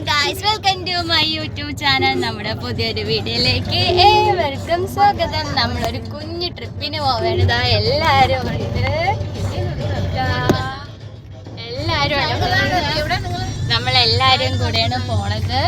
Guys welcome to my YouTube channel നമ്മുടെ പുതിയൊരു വീഡിയോയിലേക്ക് ഏവർക്കും സ്വാഗതം നമ്മളൊരു കുഞ്ഞു ട്രിപ്പിന് പോവേണ്ടതാ എല്ലാരും ഉണ്ട് ഉണ്ട്. നമ്മളെല്ലാരും കൂടെയാണ് പോണത്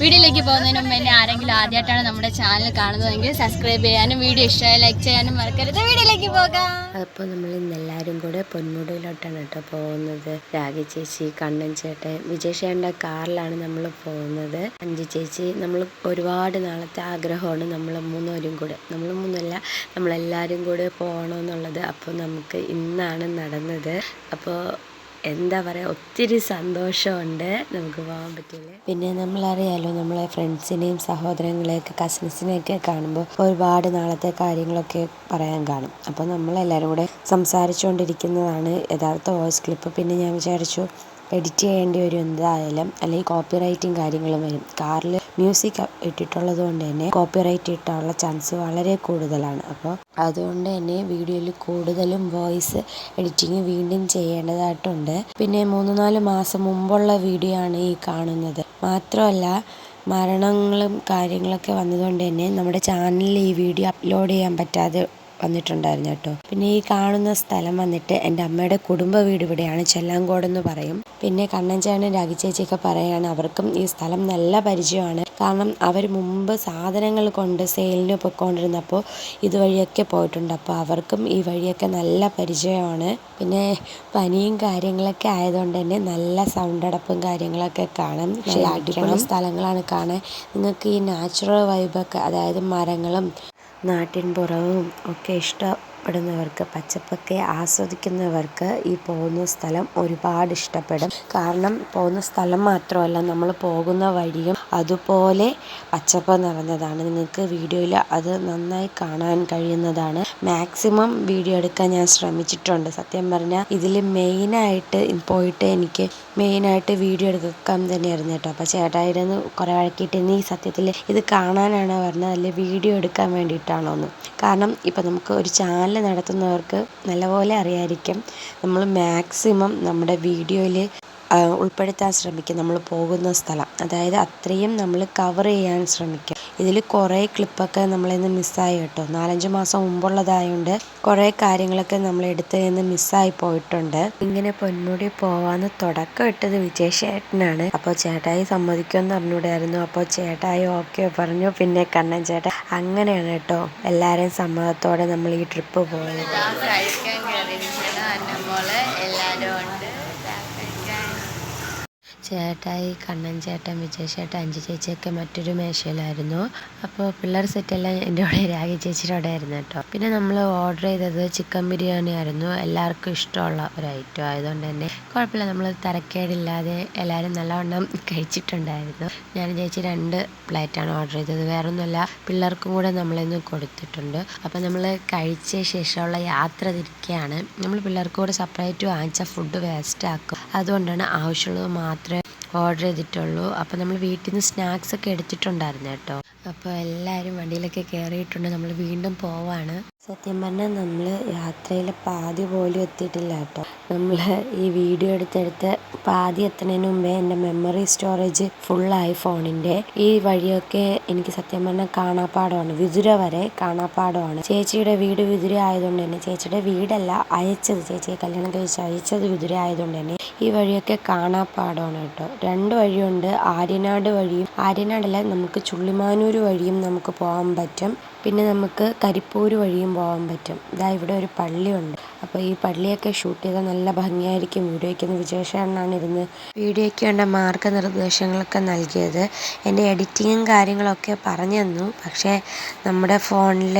വീഡിയോയിലേക്ക് പോകുന്നതിന് മുമ്പ് എന്നെ ആരെങ്കിലും ആദ്യമായിട്ടാണ് നമ്മുടെ ചാനൽ കാണുന്നതെങ്കിൽ സബ്സ്ക്രൈബ് ചെയ്യാനും വീഡിയോ ഇഷ്ടമായി ലൈക്ക് ചെയ്യാനും മറക്കരുത്. വീഡിയോയിലേക്ക് പോകാം. അപ്പോൾ നമ്മൾ ഇന്ന് എല്ലാവരും കൂടെ പൊന്മുടിയിലോട്ടാണ് കേട്ടോ പോകുന്നത്. രാഗി ചേച്ചി കണ്ണൻ ചേട്ടൻ വിജയ് ചേട്ടന്റെ കാറിലാണ് നമ്മൾ പോകുന്നത്. അഞ്ചു ചേച്ചി നമ്മൾ ഒരുപാട് നാളത്തെ ആഗ്രഹമാണ് നമ്മൾ മൂന്നുപേരും കൂടെ. നമ്മൾ മൂന്നല്ല നമ്മളെല്ലാവരും കൂടെ പോകണമെന്നുള്ളത് അപ്പോൾ നമുക്ക് ഇന്നാണ് നടന്നത്. അപ്പോൾ എന്താ പറയുക ഒത്തിരി സന്തോഷമുണ്ട് നമുക്ക് പോകാൻ പറ്റിയില്ലേ? പിന്നെ നമ്മളറിയാലോ നമ്മളെ ഫ്രണ്ട്സിനെയും സഹോദരങ്ങളെയൊക്കെ കസിൻസിനെയൊക്കെ കാണുമ്പോൾ ഒരുപാട് നാളത്തെ കാര്യങ്ങളൊക്കെ പറയാൻ കാണും. അപ്പോൾ നമ്മളെല്ലാവരും കൂടെ സംസാരിച്ചുകൊണ്ടിരിക്കുന്നതാണ് യഥാർത്ഥ വോയിസ് ക്ലിപ്പ്. പിന്നെ ഞാൻ വിചാരിച്ചു എഡിറ്റ് ചെയ്യേണ്ടി വരും എന്തായാലും അല്ലെങ്കിൽ കോപ്പി റൈറ്റും കാര്യങ്ങളും വരും. കാറിൽ മ്യൂസിക് ഇട്ടിട്ടുള്ളത് കൊണ്ട് തന്നെ കോപ്പി റൈറ്റ് ഇട്ടാനുള്ള ചാൻസ് വളരെ കൂടുതലാണ്. അപ്പോൾ അതുകൊണ്ട് തന്നെ വീഡിയോയിൽ കൂടുതലും വോയിസ് എഡിറ്റിങ് വീണ്ടും ചെയ്യേണ്ടതായിട്ടുണ്ട്. പിന്നെ മൂന്ന് നാല് മാസം മുമ്പുള്ള വീഡിയോ ആണ് ഈ കാണുന്നത്. മാത്രമല്ല മരണങ്ങളും കാര്യങ്ങളൊക്കെ വന്നതുകൊണ്ട് തന്നെ നമ്മുടെ ചാനലിൽ ഈ വീഡിയോ അപ്ലോഡ് ചെയ്യാൻ പറ്റാതെ വന്നിട്ടുണ്ടായിരുന്നു കേട്ടോ. പിന്നെ ഈ കാണുന്ന സ്ഥലം വന്നിട്ട് എന്റെ അമ്മയുടെ കുടുംബ വീട് ഇവിടെയാണ്. ചെല്ലാങ്കോട് എന്ന് പറയും. പിന്നെ കണ്ണൻചാണൻ രാഗിച്ചേച്ചിയൊക്കെ പറയുകയാണ് അവർക്കും ഈ സ്ഥലം നല്ല പരിചയമാണ്. കാരണം അവർ മുമ്പ് സാധനങ്ങൾ കൊണ്ട് സെയിലിന് പൊയ്ക്കൊണ്ടിരുന്നപ്പോൾ ഇതുവഴിയൊക്കെ പോയിട്ടുണ്ട്. അപ്പോൾ അവർക്കും ഈ വഴിയൊക്കെ നല്ല പരിചയമാണ്. പിന്നെ പനിയും കാര്യങ്ങളൊക്കെ ആയതുകൊണ്ട് തന്നെ നല്ല സൗണ്ട് അടപ്പും കാര്യങ്ങളൊക്കെ കാണാം. പക്ഷേ അടിപൊളി സ്ഥലങ്ങളാണ് കാണാൻ. നിങ്ങൾക്ക് ഈ നാച്ചുറൽ വൈബൊക്കെ അതായത് മരങ്ങളും നാട്ടിൻപുറവും ഒക്കെ ഇഷ്ടപ്പെടുന്നവർക്ക് പച്ചപ്പൊക്കെ ആസ്വദിക്കുന്നവർക്ക് ഈ പോകുന്ന സ്ഥലം ഒരുപാട് ഇഷ്ടപ്പെടും. കാരണം പോകുന്ന സ്ഥലം മാത്രമല്ല നമ്മൾ പോകുന്ന വഴിയും അതുപോലെ പച്ചപ്പ് നിറഞ്ഞതാണ്. നിങ്ങൾക്ക് വീഡിയോയിൽ അത് നന്നായി കാണാൻ കഴിയുന്നതാണ്. മാക്സിമം വീഡിയോ എടുക്കാൻ ഞാൻ ശ്രമിച്ചിട്ടുണ്ട്. സത്യം പറഞ്ഞാൽ ഇതിൽ മെയിനായിട്ട് പോയിട്ട് എനിക്ക് മെയിനായിട്ട് വീഡിയോ എടുക്കാൻ തന്നെയായിരുന്നു കേട്ടോ. അപ്പോൾ ചേട്ടായിരുന്നു കുറേ വഴക്കിയിട്ട് നീ സത്യത്തിൽ ഇത് കാണാനാണോ പറഞ്ഞത് അല്ലെ വീഡിയോ എടുക്കാൻ വേണ്ടിയിട്ടാണോ എന്ന് കാരണം ഇപ്പം നമുക്ക് ഒരു ചാനൽ നടത്തുന്നവർക്ക് നല്ലപോലെ അറിയാമായിരിക്കും നമ്മൾ മാക്സിമം നമ്മുടെ വീഡിയോയിൽ ഉൾപ്പെടുത്താൻ ശ്രമിക്കുക നമ്മൾ പോകുന്ന സ്ഥലം. അതായത് അത്രയും നമ്മൾ കവർ ചെയ്യാൻ ശ്രമിക്കുക ഇതിൽ കുറേ ക്ലിപ്പൊക്കെ നമ്മളിൽ നിന്ന് മിസ്സായി കേട്ടോ. നാലഞ്ച് മാസം മുമ്പുള്ളതായതുകൊണ്ട് കുറേ കാര്യങ്ങളൊക്കെ നമ്മൾ എടുത്ത് നിന്ന് മിസ്സായി പോയിട്ടുണ്ട്. ഇങ്ങനെ പൊന്മുടി പോവാന്ന് തുടക്കം ഇട്ടത് വിജയ് ചേട്ടനാണ്. അപ്പോൾ ചേട്ടായി സമ്മതിക്കുമെന്ന് അറിഞ്ഞൂടായിരുന്നു അപ്പോൾ ചേട്ടായി ഓക്കെ പറഞ്ഞു. പിന്നെ കണ്ണൻ ചേട്ടൻ അങ്ങനെയാണ് കേട്ടോ. എല്ലാവരെയും സമ്മതത്തോടെ നമ്മൾ ഈ ട്രിപ്പ് പോയത് കഴിക്കാൻ കയറിയിരിക്കണം എന്റെ മോൾ എല്ലാവരും ഉണ്ട് ചേട്ടായി കണ്ണൻ ചേട്ടൻ വിജയ് ചേട്ടൻ അഞ്ചു ചേച്ചിയൊക്കെ മറ്റൊരു മേശയിലായിരുന്നു. അപ്പോൾ പിള്ളേർ സെറ്റെല്ലാം എന്റെ കൂടെ രാഗി ചേച്ചിയുടെ അവിടെ ആയിരുന്നു കേട്ടോ. പിന്നെ നമ്മൾ ഓർഡർ ചെയ്തത് ചിക്കൻ ബിരിയാണി ആയിരുന്നു. എല്ലാവർക്കും ഇഷ്ടമുള്ള ഒരു ഐറ്റം ആയതുകൊണ്ട് തന്നെ കുഴപ്പമില്ല. നമ്മൾ തരക്കേടില്ലാതെ എല്ലാവരും നല്ലവണ്ണം കഴിച്ചിട്ടുണ്ടായിരുന്നു. ഞാൻ ചേച്ചി രണ്ട് പ്ലേറ്റാണ് ഓർഡർ ചെയ്തത്. വേറൊന്നുമല്ല പിള്ളേർക്കും കൂടെ നമ്മളിന്ന് കൊടുത്തിട്ടുണ്ട്. അപ്പോൾ നമ്മൾ കഴിച്ച ശേഷമുള്ള യാത്ര തിരിക്കുകയാണ്. നമ്മൾ പിള്ളേർക്ക് കൂടെ സെപ്പറേറ്റ് വാങ്ങിച്ച ഫുഡ് വേസ്റ്റ് ആക്കും. അതുകൊണ്ടാണ് ആവശ്യമുള്ളത് മാത്രമേ ഓർഡർ ചെയ്തിട്ടുള്ളൂ. അപ്പോൾ നമ്മൾ വീട്ടിൽ നിന്ന് സ്നാക്സ് ഒക്കെ എടുത്തിട്ടുണ്ടായിരുന്നു കേട്ടോ. അപ്പോൾ എല്ലാവരും വണ്ടിയിലൊക്കെ കയറിയിട്ടുണ്ട് നമ്മൾ വീണ്ടും പോവാണ്. സത്യം പറഞ്ഞാൽ നമ്മൾ യാത്രയിൽ പാതി പോലും എത്തിയിട്ടില്ല കേട്ടോ. നമ്മൾ ഈ വീഡിയോ എടുത്തെടുത്ത് പാതി എത്തുന്നതിന് മുമ്പേ എന്റെ മെമ്മറി സ്റ്റോറേജ് ഫുള്ളായി ഫോണിന്റെ. ഈ വഴിയൊക്കെ എനിക്ക് സത്യം പറഞ്ഞാൽ കാണാപ്പാടമാണ്. വിതുര വരെ കാണാപ്പാടമാണ്. ചേച്ചിയുടെ വീട് വിതുര ആയതുകൊണ്ട് തന്നെ ചേച്ചിയുടെ വീടല്ല അയച്ചത്. ചേച്ചിയെ കല്യാണം കഴിച്ച് അയച്ചത് വിതുര ആയതുകൊണ്ട് തന്നെ. ഈ വഴിയൊക്കെ കാണാപ്പാടമാണ് കേട്ടോ. രണ്ട് വഴിയുണ്ട്. ആര്യനാട് വഴിയും ആര്യനാടല്ല നമുക്ക് ചുള്ളിമാനൂർ വഴിയും നമുക്ക് പോകാൻ പറ്റും. പിന്നെ നമുക്ക് കരിപ്പൂർ വഴിയും പോകാൻ പറ്റും. ഇതാ ഇവിടെ ഒരു പള്ളിയുണ്ട്. അപ്പോൾ ഈ പള്ളിയൊക്കെ ഷൂട്ട് ചെയ്താൽ നല്ല ഭംഗിയായിരിക്കും. വീഡിയോയ്ക്ക് എന്ന് വിജയശേഖരനാണ് ഇരുന്ന് വീഡിയോയ്ക്ക് വേണ്ട മാർഗനിർദ്ദേശങ്ങളൊക്കെ നൽകിയത്. എന്റെ എഡിറ്റിങ്ങും കാര്യങ്ങളൊക്കെ പറഞ്ഞു തന്നു. പക്ഷേ നമ്മുടെ ഫോണിൽ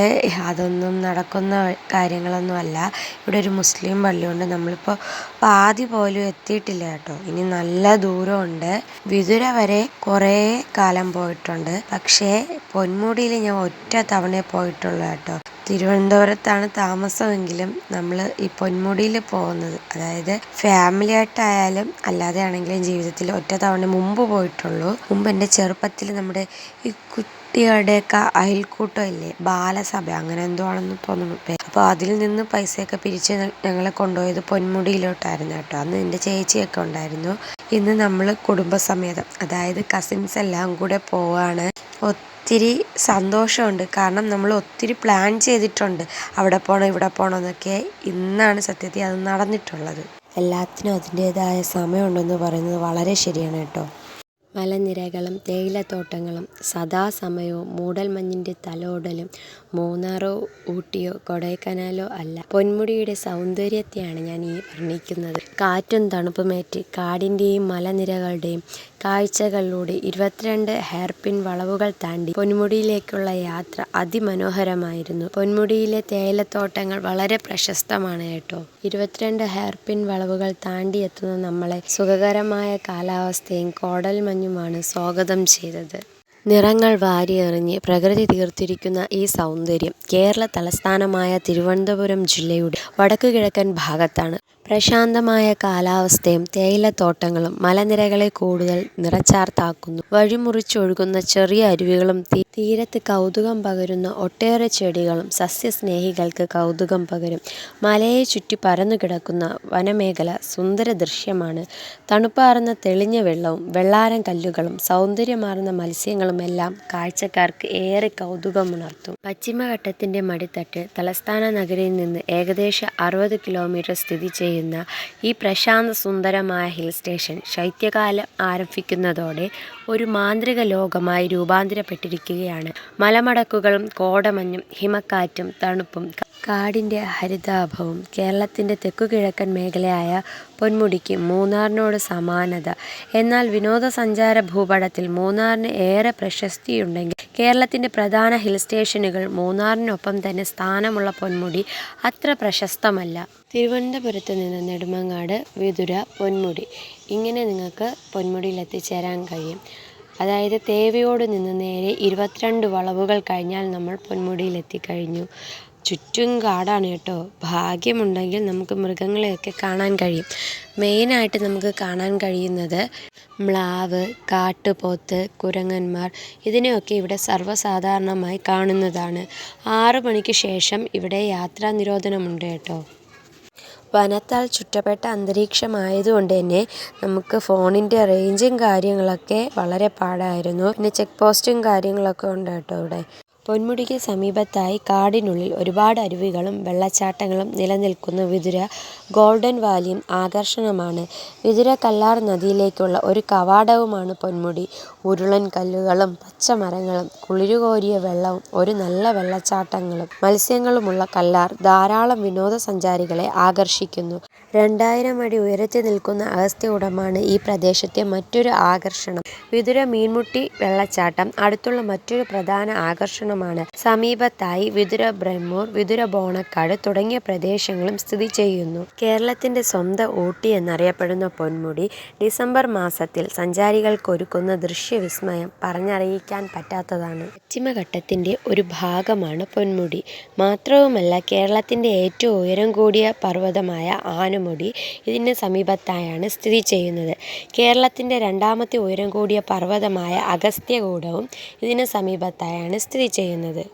അതൊന്നും നടക്കുന്ന കാര്യങ്ങളൊന്നും അല്ല. ഇവിടെ ഒരു മുസ്ലിം പള്ളിയുണ്ട്. നമ്മളിപ്പോൾ പാതി പോലും എത്തിയിട്ടില്ല കേട്ടോ. ഇനി നല്ല ദൂരമുണ്ട്. വിതുര വരെ കുറേ കാലം പോയിട്ടുണ്ട്. പക്ഷേ പൊന്മുടിയിൽ ഞാൻ ഒറ്റ തവണ പോയിട്ടുള്ളൂ കേട്ടോ. തിരുവനന്തപുരത്താണ് താമസമെങ്കിലും നമ്മൾ ഈ പൊന്മുടിയിൽ പോകുന്നത്. അതായത് ഫാമിലി ആയിട്ടായാലും അല്ലാതെ ആണെങ്കിലും ജീവിതത്തിൽ ഒറ്റ തവണ മുമ്പ് പോയിട്ടുള്ളൂ. മുമ്പ് എന്റെ ചെറുപ്പത്തിൽ നമ്മുടെ ഈ കുട്ടികളുടെയൊക്കെ അയൽക്കൂട്ടം ഇല്ലേ ബാലസഭ അങ്ങനെ എന്തോ ആണെന്ന് തോന്നുന്നു അപ്പോൾ അതിൽ നിന്ന് പൈസയൊക്കെ പിരിച്ച് ഞങ്ങളെ കൊണ്ടുപോയത് പൊന്മുടിയിലോട്ടായിരുന്നു കേട്ടോ. അന്ന് എന്റെ ചേച്ചിയൊക്കെ ഉണ്ടായിരുന്നു. ഇന്ന് നമ്മൾ കുടുംബസമേതം അതായത് കസിൻസ് എല്ലാം കൂടെ പോവാണ്. ഒത്തിരി സന്തോഷമുണ്ട്. കാരണം നമ്മൾ ഒത്തിരി പ്ലാൻ ചെയ്തിട്ടുണ്ട്. അവിടെ പോകണം ഇവിടെ പോകണം എന്നൊക്കെ ഇന്നാണ് സത്യത്തിൽ അത് നടന്നിട്ടുള്ളത്. എല്ലാത്തിനും അതിന്റേതായ സമയമുണ്ടെന്ന് പറയുന്നത് വളരെ ശരിയാണ് കേട്ടോ. മലനിരകളും തേയിലത്തോട്ടങ്ങളും സദാസമയവും മൂടൽമഞ്ഞിന്റെ തലോടലും മൂന്നാറോ ഊട്ടിയോ കൊടൈക്കനാലോ അല്ല. പൊന്മുടിയുടെ സൗന്ദര്യത്തെയാണ് ഞാൻ ഈ വർണിക്കുന്നത്. കാറ്റും തണുപ്പുമേറ്റ് കാടിന്റെയും മലനിരകളുടെയും കാഴ്ചകളിലൂടെ ഇരുപത്തിരണ്ട് ഹെയർപിൻ വളവുകൾ താണ്ടി പൊന്മുടിയിലേക്കുള്ള യാത്ര അതിമനോഹരമായിരുന്നു. പൊന്മുടിയിലെ തേയിലത്തോട്ടങ്ങൾ വളരെ പ്രശസ്തമാണ് കേട്ടോ. ഇരുപത്തിരണ്ട് ഹെയർപിൻ വളവുകൾ താണ്ടി എത്തുന്ന നമ്മളെ സുഖകരമായ കാലാവസ്ഥയും കോടൽ മഞ്ഞുമാണ് സ്വാഗതം ചെയ്തത്. നിറങ്ങൾ വാരിയെറിഞ്ഞ് പ്രകൃതി തീർത്തിരിക്കുന്ന ഈ സൗന്ദര്യം കേരള തലസ്ഥാനമായ തിരുവനന്തപുരം ജില്ലയുടെ വടക്കു കിഴക്കൻ ഭാഗത്താണ്. പ്രശാന്തമായ കാലാവസ്ഥയും തേയിലത്തോട്ടങ്ങളും മലനിരകളെ കൂടുതൽ നിറച്ചാർത്താക്കുന്നു. വഴിമുറിച്ചൊഴുകുന്ന ചെറിയ അരുവികളും തീരത്ത് കൗതുകം പകരുന്ന ഒട്ടേറെ ചെടികളും സസ്യസ്നേഹികൾക്ക് കൗതുകം പകരും. മലയെ ചുറ്റി പരന്നു കിടക്കുന്ന വനമേഖല സുന്ദര ദൃശ്യമാണ്. തണുപ്പാർന്ന തെളിഞ്ഞ വെള്ളവും വെള്ളാരം കല്ലുകളും സൗന്ദര്യമാർന്ന മത്സ്യങ്ങളും എല്ലാം കാഴ്ചക്കാർക്ക് ഏറെ കൗതുകമുണർത്തും. പശ്ചിമഘട്ടത്തിന്റെ മടിത്തട്ട് തലസ്ഥാന നഗരിയിൽ നിന്ന് ഏകദേശം അറുപത് കിലോമീറ്റർ സ്ഥിതി ചെയ്യുന്ന. ഈ പ്രശാന്ത സുന്ദരമായ ഹിൽ സ്റ്റേഷൻ ശൈത്യകാലം ആരംഭിക്കുന്നതോടെ ഒരു മാന്ത്രിക ലോകമായി രൂപാന്തരപ്പെട്ടിരിക്കുകയാണ്. മലമടക്കുകളും കോടമഞ്ഞും ഹിമക്കാറ്റും തണുപ്പും കാടിന്റെ ഹരിതാഭവും കേരളത്തിന്റെ തെക്കുകിഴക്കൻ മേഖലയായ പൊന്മുടിക്ക് മൂന്നാറിനോട് സമാനത. എന്നാൽ വിനോദസഞ്ചാര ഭൂപടത്തിൽ മൂന്നാറിന് ഏറെ പ്രശസ്തിയുണ്ടെങ്കിൽ കേരളത്തിന്റെ പ്രധാന ഹിൽ സ്റ്റേഷനുകൾ മൂന്നാറിനൊപ്പം തന്നെ സ്ഥാനമുള്ള പൊന്മുടി അത്ര പ്രശസ്തമല്ല. തിരുവനന്തപുരത്ത് നിന്ന് നെടുമങ്ങാട് വിതുര പൊന്മുടി. ഇങ്ങനെ നിങ്ങൾക്ക് പൊന്മുടിയിൽ എത്തിച്ചേരാൻ കഴിയും. അതായത് തേവിയോട് നിന്ന് നേരെ ഇരുപത്തിരണ്ട് വളവുകൾ കഴിഞ്ഞാൽ നമ്മൾ പൊന്മുടിയിൽ എത്തിക്കഴിഞ്ഞു ചുറ്റും കാടാണ് കേട്ടോ. ഭാഗ്യമുണ്ടെങ്കിൽ നമുക്ക് മൃഗങ്ങളെയൊക്കെ കാണാൻ കഴിയും. മെയിനായിട്ട് നമുക്ക് കാണാൻ കഴിയുന്നത് മ്ലാവ് കാട്ടുപോത്ത് കുരങ്ങന്മാർ ഇതിനെയൊക്കെ ഇവിടെ സർവസാധാരണമായി കാണുന്നതാണ്. ആറു മണിക്ക് ശേഷം ഇവിടെ യാത്രാ നിരോധനമുണ്ട് കേട്ടോ. വനത്താൽ ചുറ്റപ്പെട്ട അന്തരീക്ഷമായതുകൊണ്ട് തന്നെ നമുക്ക് ഫോണിന്റെ റേഞ്ചും കാര്യങ്ങളൊക്കെ വളരെ പാടായിരുന്നു. പിന്നെ ചെക്ക് പോസ്റ്റും കാര്യങ്ങളൊക്കെ ഉണ്ട് കേട്ടോ ഇവിടെ. പൊന്മുടിക്ക് സമീപത്തായി കാടിനുള്ളിൽ ഒരുപാട് അരുവികളും വെള്ളച്ചാട്ടങ്ങളും നിലനിൽക്കുന്ന. വിതുര ഗോൾഡൻ വാലിയും ആകർഷണമാണ്. വിതുര കല്ലാർ നദിയിലേക്കുള്ള ഒരു കവാടവുമാണ് പൊന്മുടി. ഉരുളൻ കല്ലുകളും പച്ചമരങ്ങളും കുളിരുകോരിയ വെള്ളവും ഒരു നല്ല വെള്ളച്ചാട്ടങ്ങളും മത്സ്യങ്ങളുമുള്ള കല്ലാർ ധാരാളം വിനോദസഞ്ചാരികളെ ആകർഷിക്കുന്നു. രണ്ടായിരം അടി ഉയരത്തിൽ നിൽക്കുന്ന അഗസ്ത്യകുടമാണ് ഈ പ്രദേശത്തെ മറ്റൊരു ആകർഷണം. വിതുര മീൻമുട്ടി വെള്ളച്ചാട്ടം അടുത്തുള്ള മറ്റൊരു പ്രധാന ആകർഷണമാണ്. സമീപത്തായി വിതുര ബ്രഹ്മൂർ വിതുര ബോണക്കാട് തുടങ്ങിയ പ്രദേശങ്ങളും സ്ഥിതി ചെയ്യുന്നു. കേരളത്തിന്റെ സ്വന്തം ഊട്ടി എന്നറിയപ്പെടുന്ന പൊന്മുടി ഡിസംബർ മാസത്തിൽ സഞ്ചാരികൾക്കൊരുക്കുന്ന ദൃശ്യവിസ്മയം പറഞ്ഞറിയിക്കാൻ പറ്റാത്തതാണ്. പശ്ചിമഘട്ടത്തിന്റെ ഒരു ഭാഗമാണ് പൊന്മുടി. മാത്രവുമല്ല കേരളത്തിന്റെ ഏറ്റവും ഉയരം കൂടിയ പർവതമായ ആനമുടി ഇതിന് സമീപത്തായാണ് സ്ഥിതി ചെയ്യുന്നത്. കേരളത്തിന്റെ രണ്ടാമത്തെ ഉയരം കൂടിയ പർവതമായ അഗസ്ത്യകൂടവും ഇതിന് സമീപത്തായാണ് സ്ഥിതി ചെയ്യുന്നത്.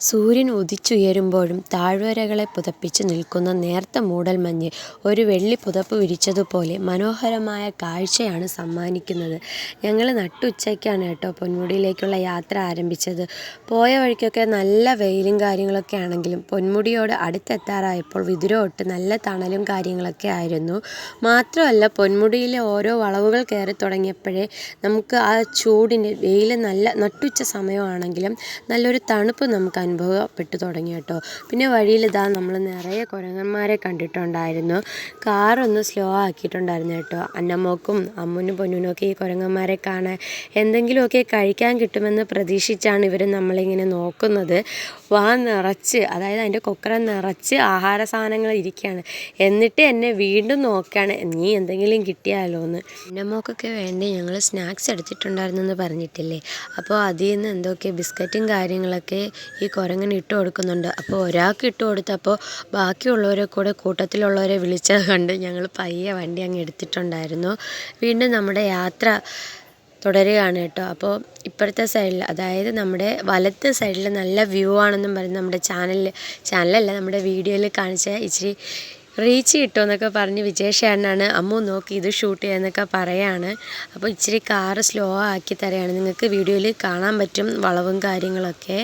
സൂര്യൻ ഉദിച്ചുയരുമ്പോഴും താഴ്വരകളെ പുതപ്പിച്ച് നിൽക്കുന്ന നേർത്ത മൂടൽമഞ്ഞ് ഒരു വെള്ളി പുതപ്പ് വിരിച്ചതുപോലെ മനോഹരമായ കാഴ്ചയാണ് സമ്മാനിക്കുന്നത്. ഞങ്ങൾ നട്ടുച്ചയ്ക്കാണ് കേട്ടോ പൊന്മുടിയിലേക്കുള്ള യാത്ര ആരംഭിച്ചത്. പോയ വഴിക്കൊക്കെ നല്ല വെയിലും കാര്യങ്ങളൊക്കെ ആണെങ്കിലും പൊന്മുടിയോട് അടുത്തെത്താറായപ്പോൾ വിതുരോട്ട് നല്ല തണലും കാര്യങ്ങളൊക്കെ ആയിരുന്നു. മാത്രമല്ല പൊന്മുടിയിലെ ഓരോ വളവുകൾ കയറി തുടങ്ങിയപ്പോഴേ നമുക്ക് ആ ചൂടിന്റെ വെയിൽ നല്ല നട്ടുച്ച സമയമാണെങ്കിലും നല്ലൊരു തണുപ്പ് നമുക്ക് അനുഭവപ്പെട്ടു തുടങ്ങി കേട്ടോ. പിന്നെ വഴിയിൽ ഇതാ നമ്മൾ നിറയെ കുരങ്ങന്മാരെ കണ്ടിട്ടുണ്ടായിരുന്നു. കാറൊന്ന് സ്ലോ ആക്കിയിട്ടുണ്ടായിരുന്നു കേട്ടോ. അന്നമ്മോക്കും അമ്മുനും പൊന്നുനും ഒക്കെ ഈ കുരങ്ങന്മാരെ കാണാൻ എന്തെങ്കിലുമൊക്കെ കഴിക്കാൻ കിട്ടുമെന്ന് പ്രതീക്ഷിച്ചാണ് ഇവർ നമ്മളിങ്ങനെ നോക്കുന്നത്. വാ നിറച്ച് അതായത് അതിന്റെ കൊക്കറ നിറച്ച് ആഹാര സാധനങ്ങൾ ഇരിക്കുകയാണ്. എന്നിട്ട് എന്നെ വീണ്ടും നോക്കുകയാണ് നീ എന്തെങ്കിലും കിട്ടിയാലോ എന്ന്. അന്നമ്മക്കൊക്കെ വേണ്ടി ഞങ്ങൾ സ്നാക്സ് എടുത്തിട്ടുണ്ടായിരുന്നെന്ന് പറഞ്ഞിട്ടില്ലേ? അപ്പോൾ അതിൽ നിന്ന് എന്തൊക്കെ ബിസ്ക്കറ്റും കാര്യങ്ങളൊക്കെ ഈ കുരങ്ങനെ ഇട്ട് കൊടുക്കുന്നുണ്ട്. അപ്പോൾ ഒരാൾക്ക് ഇട്ട് കൊടുത്തപ്പോൾ ബാക്കിയുള്ളവരെ കൂടെ കൂട്ടത്തിലുള്ളവരെ വിളിച്ചത് കണ്ട് ഞങ്ങൾ പയ്യെ വണ്ടി അങ്ങ് എടുത്തിട്ടുണ്ടായിരുന്നു. വീണ്ടും നമ്മുടെ യാത്ര തുടരുകയാണ് കേട്ടോ. അപ്പോൾ ഇപ്പുറത്തെ സൈഡിൽ അതായത് നമ്മുടെ വലത്തെ സൈഡിൽ നല്ല വ്യൂ ആണെന്നും പറഞ്ഞ് നമ്മുടെ ചാനലിൽ ചാനലല്ല നമ്മുടെ വീഡിയോയിൽ കാണിച്ച ഇച്ചിരി റീച്ച് കിട്ടുമെന്നൊക്കെ പറഞ്ഞ് വിജയശേഖരനാണ് അമ്മു നോക്കി ഇത് ഷൂട്ട് ചെയ്യാന്നൊക്കെ പറയാണ്. അപ്പോൾ ഇച്ചിരി കാറ് സ്ലോ ആക്കി തരാണ്. നിങ്ങൾക്ക് വീഡിയോയിൽ കാണാൻ പറ്റും വളവും കാര്യങ്ങളൊക്കെ.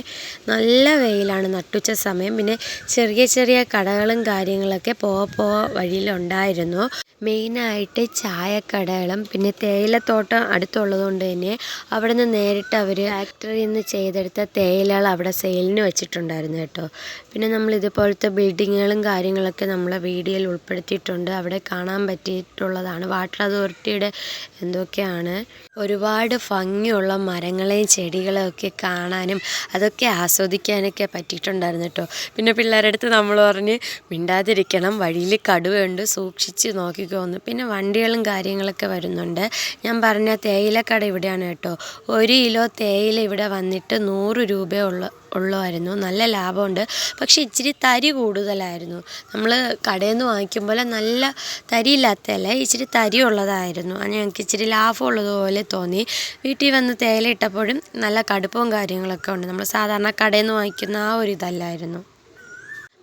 നല്ല വെയിലാണ് നട്ടുച്ച സമയം. പിന്നെ ചെറിയ ചെറിയ കടകളും കാര്യങ്ങളൊക്കെ പോവാ പോവാ വഴിയിലുണ്ടായിരുന്നു. മെയിനായിട്ട് ചായക്കടകളും പിന്നെ തേയിലത്തോട്ടം അടുത്തുള്ളതുകൊണ്ട് തന്നെ അവിടെ നിന്ന് നേരിട്ട് അവർ ഫാക്ടറിയിൽ നിന്ന് ചെയ്തെടുത്ത തേയിലകൾ അവിടെ സെയിലിന് വെച്ചിട്ടുണ്ടായിരുന്നു കേട്ടോ. പിന്നെ നമ്മൾ ഇതുപോലത്തെ ബിൽഡിങ്ങുകളും കാര്യങ്ങളൊക്കെ നമ്മളെ വീഡിയോയിൽ ഉൾപ്പെടുത്തിയിട്ടുണ്ട്. അവിടെ കാണാൻ പറ്റിയിട്ടുള്ളതാണ്. വാട്ടർ അതോറിറ്റിയുടെ എന്തൊക്കെയാണ്? ഒരുപാട് ഭംഗിയുള്ള മരങ്ങളെയും ചെടികളെയും ഒക്കെ കാണാനും അതൊക്കെ ആസ്വദിക്കാനൊക്കെ പറ്റിയിട്ടുണ്ടായിരുന്നു കേട്ടോ. പിന്നെ പിള്ളേരുടെ അടുത്ത് നമ്മൾ പറഞ്ഞ് മിണ്ടാതിരിക്കണം വഴിയിൽ കടുവയുണ്ട് സൂക്ഷിച്ച് നോക്കിക്കോന്ന്. പിന്നെ വണ്ടികളും കാര്യങ്ങളൊക്കെ വരുന്നുണ്ട്. ഞാൻ പറഞ്ഞ തേയിലക്കട ഇവിടെയാണ് കേട്ടോ. ഒരു കിലോ തേയില ഇവിടെ വന്നിട്ട് നൂറ് രൂപയേ ഉള്ളു ഉള്ളമായിരുന്നു നല്ല ലാഭമുണ്ട്. പക്ഷേ ഇച്ചിരി തരി കൂടുതലായിരുന്നു. നമ്മൾ കടയിൽ നിന്ന് വാങ്ങിക്കുമ്പോൾ നല്ല തരിയില്ലാത്തതല്ല ഇച്ചിരി തരി ഉള്ളതായിരുന്നു. അത് ഞങ്ങൾക്ക് ഇച്ചിരി ലാഭമുള്ളതുപോലെ തോന്നി. വീട്ടിൽ വന്ന് തേയില ഇട്ടപ്പോഴും നല്ല കടുപ്പവും കാര്യങ്ങളൊക്കെ ഉണ്ട്. നമ്മൾ സാധാരണ കടയിൽ നിന്ന് വാങ്ങിക്കുന്ന ആ ഒരു ഇതല്ലായിരുന്നു.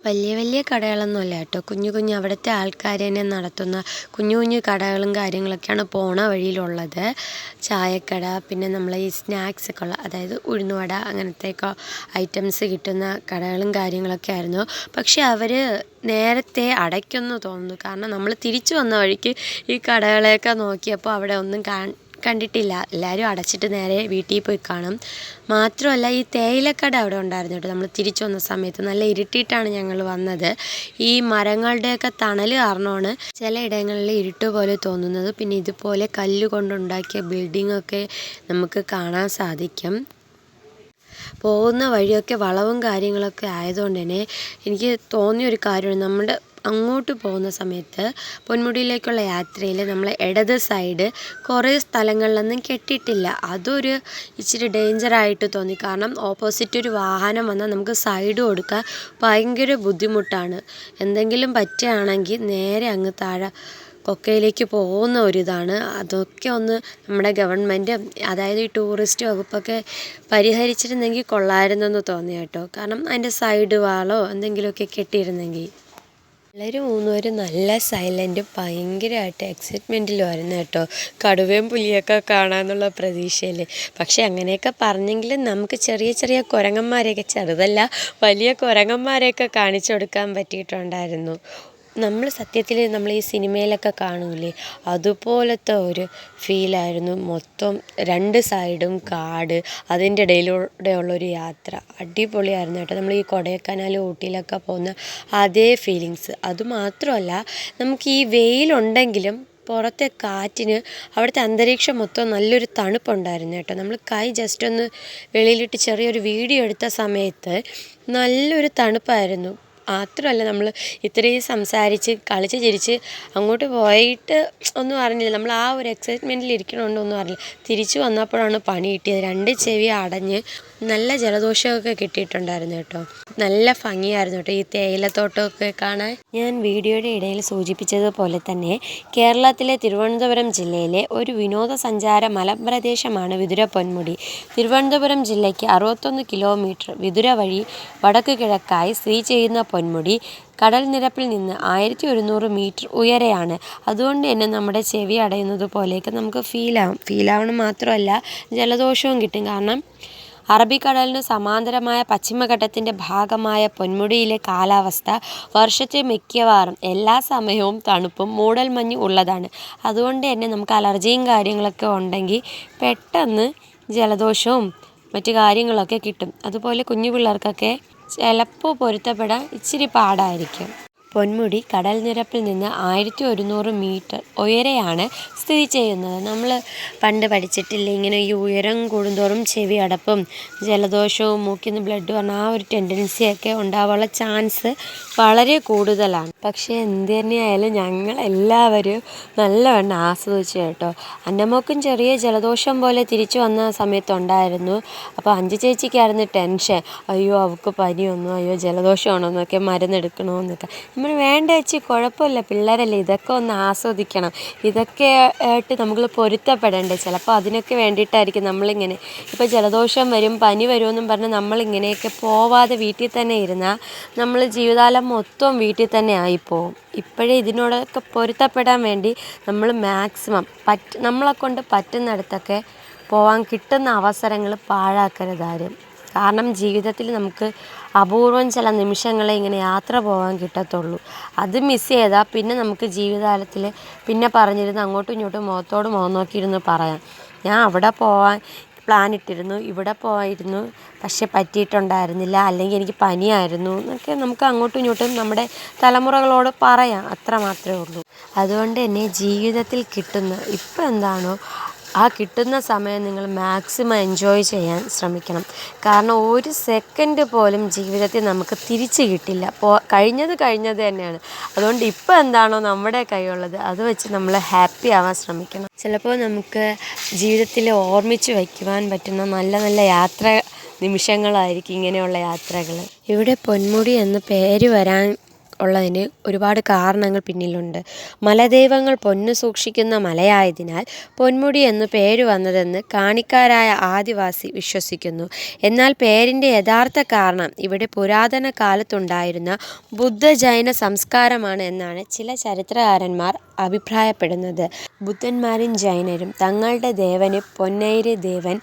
വലിയ വലിയ കടകളൊന്നുമല്ല കേട്ടോ. കുഞ്ഞു കുഞ്ഞു അവിടുത്തെ ആൾക്കാർ തന്നെ നടത്തുന്ന കുഞ്ഞു കുഞ്ഞു കടകളും കാര്യങ്ങളൊക്കെയാണ് പോണ വഴിയിലുള്ളത്. ചായക്കട പിന്നെ നമ്മൾ ഈ സ്നാക്സ് ഒക്കെ ഉള്ള അതായത് ഉഴുന്നുവട അങ്ങനത്തെയൊക്കെ ഐറ്റംസ് കിട്ടുന്ന കടകളും കാര്യങ്ങളൊക്കെ ആയിരുന്നു. പക്ഷെ അവർ നേരത്തെ അടയ്ക്കുമെന്ന് തോന്നുന്നു. കാരണം നമ്മൾ തിരിച്ചു വന്ന വഴിക്ക് ഈ കടകളെയൊക്കെ നോക്കിയപ്പോൾ അവിടെ ഒന്നും കാ കണ്ടിട്ടില്ല. എല്ലാവരും അടച്ചിട്ട് നേരെ വീട്ടിൽ പോയി കാണും. മാത്രമല്ല ഈ തേയിലക്കട അവിടെ ഉണ്ടായിരുന്നു കേട്ടോ. നമ്മൾ തിരിച്ചു വന്ന സമയത്ത് നല്ല ഇരുട്ടിയിട്ടാണ് ഞങ്ങൾ വന്നത്. ഈ മരങ്ങളുടെയൊക്കെ തണൽ കാരണമാണ് ചിലയിടങ്ങളിൽ ഇരുട്ട് പോലെ തോന്നുന്നത്. പിന്നെ ഇതുപോലെ കല്ല് കൊണ്ടുണ്ടാക്കിയ ബിൽഡിങ്ങൊക്കെ നമുക്ക് കാണാൻ സാധിക്കും. പോകുന്ന വഴിയൊക്കെ വളവും കാര്യങ്ങളൊക്കെ ആയതുകൊണ്ട് തന്നെ എനിക്ക് തോന്നിയൊരു കാര്യമാണ്. നമ്മുടെ അങ്ങോട്ട് പോകുന്ന സമയത്ത് പൊന്മുടിയിലേക്കുള്ള യാത്രയിൽ നമ്മൾ ഇടത് സൈഡ് കുറേ സ്ഥലങ്ങളിലൊന്നും കെട്ടിയിട്ടില്ല. അതൊരു ഇച്ചിരി ഡേഞ്ചറായിട്ട് തോന്നി. കാരണം ഓപ്പോസിറ്റ് ഒരു വാഹനം വന്നാൽ നമുക്ക് സൈഡ് കൊടുക്കാൻ ഭയങ്കര ബുദ്ധിമുട്ടാണ്. എന്തെങ്കിലും പറ്റുകയാണെങ്കിൽ നേരെ അങ്ങ് താഴെ കൊക്കയിലേക്ക് പോകുന്ന ഒരിതാണ്. അതൊക്കെ ഒന്ന് നമ്മുടെ ഗവൺമെന്റ് അതായത് ഈ ടൂറിസ്റ്റ് വകുപ്പൊക്കെ പരിഹരിച്ചിരുന്നെങ്കിൽ കൊള്ളായിരുന്നെന്ന് തോന്നി കേട്ടോ. കാരണം അതിന്റെ സൈഡ് വാളോ എന്തെങ്കിലുമൊക്കെ കെട്ടിയിരുന്നെങ്കിൽ. പിള്ളേർ മൂന്നുപേരും നല്ല സൈലന്റും ഭയങ്കരമായിട്ട് എക്സൈറ്റ്മെന്റിലുമായിരുന്നു കേട്ടോ. കടുവയും പുലിയൊക്കെ കാണാമെന്നുള്ള പ്രതീക്ഷയിൽ പക്ഷേ അങ്ങനെയൊക്കെ പറഞ്ഞെങ്കിലും നമുക്ക് ചെറിയ ചെറിയ കുരങ്ങന്മാരെയൊക്കെ ചെറുതല്ല വലിയ കുരങ്ങന്മാരെയൊക്കെ കാണിച്ചു കൊടുക്കാൻ പറ്റിയിട്ടുണ്ടായിരുന്നു. നമ്മൾ സത്യത്തിൽ നമ്മൾ ഈ സിനിമയിലൊക്കെ കാണൂലേ? അതുപോലത്തെ ഒരു ഫീലായിരുന്നു മൊത്തം രണ്ട് സൈഡും കാട് അതിന്റെ ഇടയിലൂടെ ഉള്ളൊരു യാത്ര. അടിപൊളിയായിരുന്നു കേട്ടോ. നമ്മൾ ഈ കൊടൈക്കനാൽ ഊട്ടിയിലൊക്കെ പോകുന്ന അതേ ഫീലിങ്സ് അതുമാത്രമല്ല നമുക്ക് ഈ വെയിലുണ്ടെങ്കിലും പുറത്തെ കാറ്റിന് അവിടുത്തെ അന്തരീക്ഷം മൊത്തം നല്ലൊരു തണുപ്പുണ്ടായിരുന്നു കേട്ടോ. നമ്മൾ കൈ ജസ്റ്റ് ഒന്ന് വെളിയിലിട്ട് ചെറിയൊരു വീഡിയോ എടുത്ത സമയത്ത് നല്ലൊരു തണുപ്പായിരുന്നു. മാത്രമല്ല നമ്മൾ ഇത്രയും സംസാരിച്ച് കളിച്ച് ചിരിച്ച് അങ്ങോട്ട് പോയിട്ട് ഒന്നും അറിഞ്ഞില്ല. നമ്മൾ ആ ഒരു എക്സൈറ്റ്മെന്റിൽ ഇരിക്കണോണ്ട് ഒന്നും അറിയില്ല തിരിച്ചു വന്നപ്പോഴാണ് പണി കിട്ടിയത്. രണ്ട് ചെവി അടഞ്ഞ് നല്ല ജലദോഷമൊക്കെ കിട്ടിയിട്ടുണ്ടായിരുന്നു കേട്ടോ. നല്ല ഭംഗിയായിരുന്നു കേട്ടോ ഈ തേയിലത്തോട്ടമൊക്കെ കാണാൻ. ഞാൻ വീഡിയോയുടെ ഇടയിൽ സൂചിപ്പിച്ചതുപോലെ തന്നെ കേരളത്തിലെ തിരുവനന്തപുരം ജില്ലയിലെ ഒരു വിനോദസഞ്ചാര മലപ്രദേശമാണ് വിതുര പൊന്മുടി. തിരുവനന്തപുരം ജില്ലയ്ക്ക് അറുപത്തൊന്ന് കിലോമീറ്റർ വിതുര വഴി വടക്ക് കിഴക്കായി സ്ഥിതി ചെയ്യുന്ന പൊന്മുടി കടൽ നിരപ്പിൽ നിന്ന് ആയിരത്തി ഒരുന്നൂറ് മീറ്റർ ഉയരെയാണ്. അതുകൊണ്ട് തന്നെ നമ്മുടെ ചെവി അടയുന്നത് പോലെയൊക്കെ നമുക്ക് ഫീലാവും ഫീലാവണം മാത്രമല്ല ജലദോഷവും കിട്ടും. കാരണം അറബിക്കടലിന് സമാന്തരമായ പശ്ചിമഘട്ടത്തിന്റെ ഭാഗമായ പൊന്മുടിയിലെ കാലാവസ്ഥ വർഷത്തെ മിക്കവാറും എല്ലാ സമയവും തണുപ്പും മൂടൽമഞ്ഞ് ഉള്ളതാണ്. അതുകൊണ്ട് തന്നെ നമുക്ക് അലർജിയും കാര്യങ്ങളൊക്കെ ഉണ്ടെങ്കിൽ പെട്ടെന്ന് ജലദോഷവും മറ്റു കാര്യങ്ങളൊക്കെ കിട്ടും. അതുപോലെ കുഞ്ഞു പിള്ളേർക്കൊക്കെ ചിലപ്പോൾ പൊരുത്തപ്പെടാൻ ഇച്ചിരി പാടായിരിക്കും. പൊന്മുടി കടൽ നിരപ്പിൽ നിന്ന് ആയിരത്തി ഒരുന്നൂറ് മീറ്റർ ഉയരെയാണ് സ്ഥിതി ചെയ്യുന്നത്. നമ്മൾ പണ്ട് പഠിച്ചിട്ടില്ല ഇങ്ങനെ ഈ ഉയരം കൂടുന്തോറും ചെവി അടപ്പും ജലദോഷവും മൂക്കിൽ നിന്ന് ബ്ലഡ് പറഞ്ഞ ആ ഒരു ടെൻഡൻസിയൊക്കെ ഉണ്ടാവാനുള്ള ചാൻസ് വളരെ കൂടുതലാണ്. പക്ഷേ എന്ത് തന്നെയായാലും ഞങ്ങൾ എല്ലാവരും നല്ലവണ്ണം ആസ്വദിച്ചു കേട്ടോ. അന്നമ്മക്കും ചെറിയ ജലദോഷം പോലെ തിരിച്ചു വന്ന സമയത്തുണ്ടായിരുന്നു അപ്പോൾ അഞ്ച് ചേച്ചിക്കായിരുന്നു ടെൻഷൻ അയ്യോ അവൾക്ക് പനിയൊന്നും അയ്യോ ജലദോഷമാണോ എന്നൊക്കെ മരുന്നെടുക്കണമെന്നൊക്കെ നമ്മൾ വേണ്ട വെച്ച് കുഴപ്പമില്ല. പിള്ളേരല്ലേ ഇതൊക്കെ ഒന്ന് ആസ്വദിക്കണം. ഇതൊക്കെ ആയിട്ട് നമ്മൾ പൊരുത്തപ്പെടേണ്ടേ. ചിലപ്പോൾ അതിനൊക്കെ വേണ്ടിയിട്ടായിരിക്കും നമ്മളിങ്ങനെ. ഇപ്പോൾ ജലദോഷം വരും പനി വരുമെന്നും പറഞ്ഞ് നമ്മളിങ്ങനെയൊക്കെ പോവാതെ വീട്ടിൽ തന്നെ ഇരുന്നാൽ നമ്മൾ ജീവിതകാലം മൊത്തം വീട്ടിൽ തന്നെ ആയിപ്പോവും. ഇപ്പോഴേ ഇതിനോടൊക്കെ പൊരുത്തപ്പെടാൻ വേണ്ടി നമ്മൾ മാക്സിമം പറ്റ നമ്മളെ കൊണ്ട് പറ്റുന്നിടത്തൊക്കെ പോവാൻ കിട്ടുന്ന അവസരങ്ങൾ പാഴാക്കരുതാരും കാരണം ജീവിതത്തിൽ നമുക്ക് അപൂർവം ചില നിമിഷങ്ങളെ ഇങ്ങനെ യാത്ര പോകാൻ കിട്ടത്തുള്ളൂ. അത് മിസ് ചെയ്താൽ പിന്നെ നമുക്ക് ജീവിതകാലത്തിൽ പിന്നെ പറഞ്ഞിരുന്ന് അങ്ങോട്ടും ഇങ്ങോട്ടും മുഖത്തോട് മുഖം നോക്കിയിരുന്ന് പറയാം. ഞാൻ അവിടെ പോകാൻ പ്ലാൻ ഇട്ടിരുന്നു ഇവിടെ പോയിരുന്നു പക്ഷെ പറ്റിയിട്ടുണ്ടായിരുന്നില്ല അല്ലെങ്കിൽ എനിക്ക് പനിയായിരുന്നു എന്നൊക്കെ നമുക്ക് അങ്ങോട്ടും ഇങ്ങോട്ടും നമ്മുടെ തലമുറകളോട് പറയാം. അത്ര മാത്രമേ ഉള്ളൂ. അതുകൊണ്ട് തന്നെ ജീവിതത്തിൽ കിട്ടുന്ന ഇപ്പം എന്താണോ ആ കിട്ടുന്ന സമയം നിങ്ങൾ മാക്സിമം എൻജോയ് ചെയ്യാൻ ശ്രമിക്കണം. കാരണം ഒരു സെക്കൻഡ് പോലും ജീവിതത്തിൽ നമുക്ക് തിരിച്ച് കിട്ടില്ല. പോ കഴിഞ്ഞത് കഴിഞ്ഞത് തന്നെയാണ്. അതുകൊണ്ട് ഇപ്പോൾ എന്താണോ നമ്മുടെ കൈയുള്ളത് അത് വെച്ച് നമ്മൾ ഹാപ്പി ആവാൻ ശ്രമിക്കണം. ചിലപ്പോൾ നമുക്ക് ജീവിതത്തിൽ ഓർമ്മിച്ച് വയ്ക്കുവാൻ പറ്റുന്ന നല്ല നല്ല യാത്ര നിമിഷങ്ങളായിരിക്കും ഇങ്ങനെയുള്ള യാത്രകൾ. ഇവിടെ പൊന്മുടി എന്ന പേര് വരാൻ ഉള്ളതിന് ഒരുപാട് കാരണങ്ങൾ പിന്നിലുണ്ട്. മലദൈവങ്ങൾ പൊന്ന് സൂക്ഷിക്കുന്ന മലയായതിനാൽ പൊന്മുടി എന്ന് പേര് വന്നതെന്ന് കാണിക്കാരായ ആദിവാസി വിശ്വസിക്കുന്നു. എന്നാൽ പേരിന്റെ യഥാർത്ഥ കാരണം ഇവിടെ പുരാതന കാലത്തുണ്ടായിരുന്ന ബുദ്ധ ജൈന സംസ്കാരമാണ് എന്നാണ് ചില ചരിത്രകാരന്മാർ അഭിപ്രായപ്പെടുന്നത്. ബുദ്ധന്മാരും ജൈനരും തങ്ങളുടെ ദേവന് പൊന്നൈര് ദേവൻ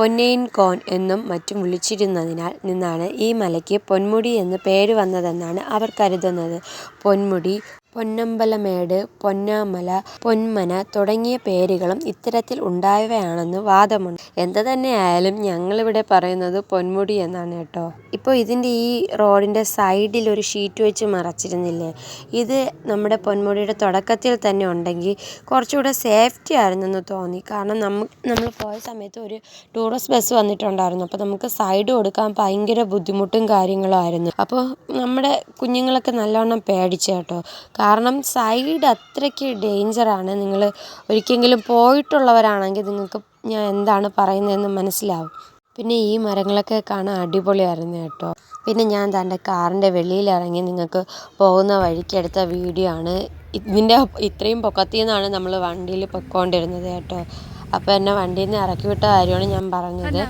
പൊന്നൈൻ കോൻ എന്നും മറ്റും വിളിച്ചിരുന്നതിനാൽ നിന്നാണ് ഈ മലയ്ക്ക് പൊന്മുടി എന്ന് പേര് വന്നതെന്നാണ് അവർ കരുതുന്നത്. പൊന്മുടി പൊന്നമ്പലമേട് പൊന്നാമല പൊന്മന തുടങ്ങിയ പേരുകളും ഇത്തരത്തിൽ ഉണ്ടായവയാണെന്ന് വാദമുണ്ട്. എന്ത് തന്നെയായാലും ഞങ്ങളിവിടെ പറയുന്നത് പൊന്മുടി എന്നാണ് കേട്ടോ. ഇപ്പോൾ ഇതിന്റെ ഈ റോഡിന്റെ സൈഡിൽ ഒരു ഷീറ്റ് വെച്ച് മറച്ചിരുന്നില്ലേ? ഇത് നമ്മുടെ പൊന്മുടിയുടെ തുടക്കത്തിൽ തന്നെ ഉണ്ടെങ്കിൽ കുറച്ചുകൂടെ സേഫ്റ്റി ആയിരുന്നെന്ന് തോന്നി. കാരണം നമുക്ക് നമ്മൾ പോയ സമയത്ത് ഒരു ടൂറിസ്റ്റ് ബസ് വന്നിട്ടുണ്ടായിരുന്നു. അപ്പോൾ നമുക്ക് സൈഡ് കൊടുക്കാൻ ഭയങ്കര ബുദ്ധിമുട്ടും കാര്യങ്ങളും ആയിരുന്നു. അപ്പോൾ നമ്മുടെ കുഞ്ഞുങ്ങളൊക്കെ നല്ലവണ്ണം പേടിച്ചു കേട്ടോ. കാരണം സൈഡ് അത്രയ്ക്ക് ഡേഞ്ചറാണ്. നിങ്ങൾ ഒരിക്കലെങ്കിലും പോയിട്ടുള്ളവരാണെങ്കിൽ നിങ്ങൾക്ക് ഞാൻ എന്താണ് പറയുന്നതെന്ന് മനസ്സിലാവും. പിന്നെ ഈ മരങ്ങളൊക്കെ കാണാൻ അടിപൊളിയായിരുന്നു കേട്ടോ. പിന്നെ ഞാൻ തന്റെ കാറിന്റെ വെളിയിലിറങ്ങി നിങ്ങൾക്ക് പോകുന്ന വഴിക്ക് എടുത്ത വീഡിയോ ആണ്. ഇതിന്റെ ഇത്രയും പൊക്കത്തിൽ നിന്നാണ് നമ്മൾ വണ്ടിയിൽ പൊയ്ക്കൊണ്ടിരുന്നത് കേട്ടോ. അപ്പോൾ എന്നെ വണ്ടിയിൽ നിന്ന് ഇറക്കി വിട്ട കാര്യമാണ് ഞാൻ പറഞ്ഞത്.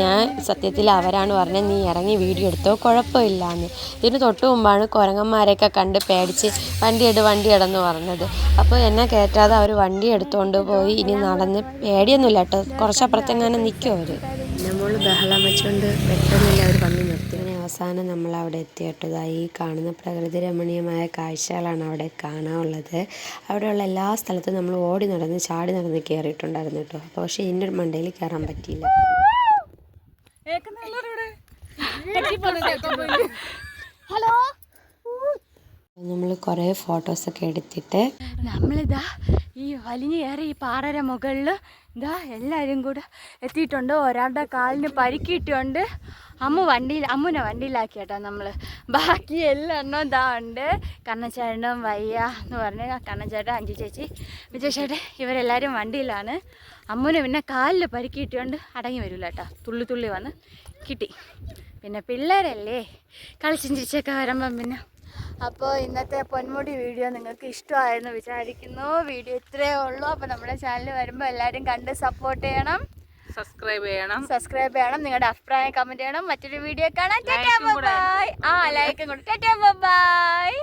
ഞാൻ സത്യത്തിൽ അവരാണ് പറഞ്ഞത് നീ ഇറങ്ങി വീഡിയോ എടുത്തോ? കുഴപ്പമില്ല എന്ന് ഇതിന് തൊട്ട് മുമ്പാണ് കുരങ്ങന്മാരെയൊക്കെ കണ്ട് പേടിച്ച് വണ്ടി എടു വണ്ടി ഇടന്ന് പറഞ്ഞത്. അപ്പോൾ എന്നെ കയറ്റാതെ അവർ വണ്ടി എടുത്തുകൊണ്ട് പോയി. ഇനി നടന്ന് പേടിയൊന്നുമില്ല കേട്ടോ. കുറച്ചപ്പുറത്തെങ്ങാനും നിൽക്കും അവർ ബഹളം വെച്ചുകൊണ്ട് പെട്ടെന്ന് അവർ വന്ന് നിർത്തി അങ്ങനെ അവസാനം നമ്മൾ അവിടെ എത്തിയിട്ടതായി ഈ കാണുന്ന പ്രകൃതി രമണീയമായ കാഴ്ചകളാണ് അവിടെ കാണാനുള്ളത് അവിടെയുള്ള എല്ലാ സ്ഥലത്തും നമ്മൾ ഓടി നടന്ന് ചാടി നടന്ന് കയറിയിട്ടുണ്ടായിരുന്നു കേട്ടോ അപ്പോൾ പക്ഷേ ഇതിന്റെ മണ്ടയിൽ കയറാൻ പറ്റിയില്ല ഹലോ നമ്മൾ കുറേ ഫോട്ടോസൊക്കെ എടുത്തിട്ട് നമ്മളിതാ ഈ വലിഞ്ഞു കയറി ഈ പാറയുടെ മുകളിൽ ഇതാ എല്ലാവരും കൂടെ എത്തിയിട്ടുണ്ട്. ഒരാളുടെ കാലിന് പരിക്കിട്ടുണ്ട് അമ്മ വണ്ടിയിൽ അമ്മുനെ വണ്ടിയിലാക്കി കേട്ടോ നമ്മൾ ബാക്കി എല്ലെണ്ണം ഇതാ ഉണ്ട്. കണ്ണച്ചേട്ടനും വയ്യ എന്ന് പറഞ്ഞ് കണ്ണച്ചേട്ടൻ അഞ്ചു ചേച്ചി വിജയചേട്ടൻ ഇവരെല്ലാവരും വണ്ടിയിലാണ്. അമ്മുനെ പിന്നെ കാലിൽ പരിക്കിയിട്ടുണ്ട്. അടങ്ങി വരില്ല കേട്ടോ തുള്ളി തുള്ളി വന്ന് കിട്ടി. പിന്നെ പിള്ളേരല്ലേ? കളിച്ചും ചിരിച്ചൊക്കെ വരുമ്പം പിന്നെ അപ്പോൾ ഇന്നത്തെ പൊന്മുടി വീഡിയോ നിങ്ങൾക്ക് ഇഷ്ടമായെന്ന് വിചാരിക്കുന്നു. വീഡിയോ ഇത്രയേ ഉള്ളൂ. അപ്പോൾ നമ്മുടെ ചാനൽ വരുമ്പോൾ എല്ലാവരും കണ്ട് സപ്പോർട്ട് ചെയ്യണം. സബ്സ്ക്രൈബ് ചെയ്യണം. സബ്സ്ക്രൈബ് ചെയ്യണം. നിങ്ങളുടെ അഭിപ്രായം കമന്റ് ചെയ്യണം. മറ്റൊരു വീഡിയോ കാണാൻ ബൈ ആ ലൈക്കും കൂടെ. ബൈ